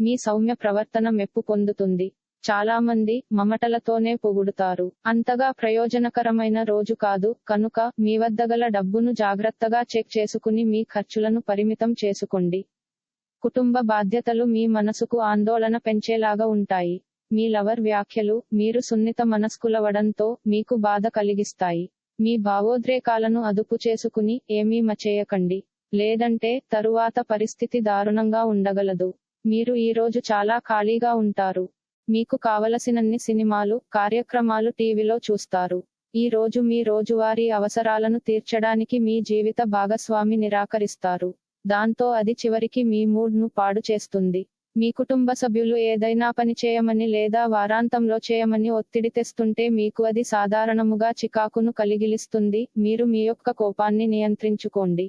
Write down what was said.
మీ సౌమ్య ప్రవర్తన మెప్పు పొందుతుంది. చాలా మంది మమటలతోనే పొగుడుతారు. అంతగా ప్రయోజనకరమైన రోజు కాదు కనుక మీ వద్ద గల డబ్బును జాగ్రత్తగా చెక్ చేసుకుని మీ ఖర్చులను పరిమితం చేసుకోండి. కుటుంబ బాధ్యతలు మీ మనసుకు ఆందోళన పెంచేలాగా ఉంటాయి. మీ లవర్ వ్యాఖ్యలు మీరు సున్నిత మనస్కులవడంతో మీకు బాధ కలిగిస్తాయి. మీ భావోద్రేకాలను అదుపు చేసుకుని ఏమీ మచేయకండి. లేదంటే తరువాత పరిస్థితి దారుణంగా ఉండగలదు. మీరు ఈ రోజు చాలా ఖాళీగా ఉంటారు. మీకు కావలసినన్ని సినిమాలు కార్యక్రమాలు టీవీలో చూస్తారు. ఈ రోజు మీ రోజువారీ అవసరాలను తీర్చడానికి మీ జీవిత భాగస్వామి నిరాకరిస్తారు. దాంతో అది చివరికి మీ మూడ్ను పాడు చేస్తుంది. మీ కుటుంబ సభ్యులు ఏదైనా పని చేయమని లేదా వారాంతంలో చేయమని ఒత్తిడి తెస్తుంటే మీకు అది సాధారణముగా చికాకును కలిగిలిస్తుంది. మీరు మీ యొక్క కోపాన్ని నియంత్రించుకోండి.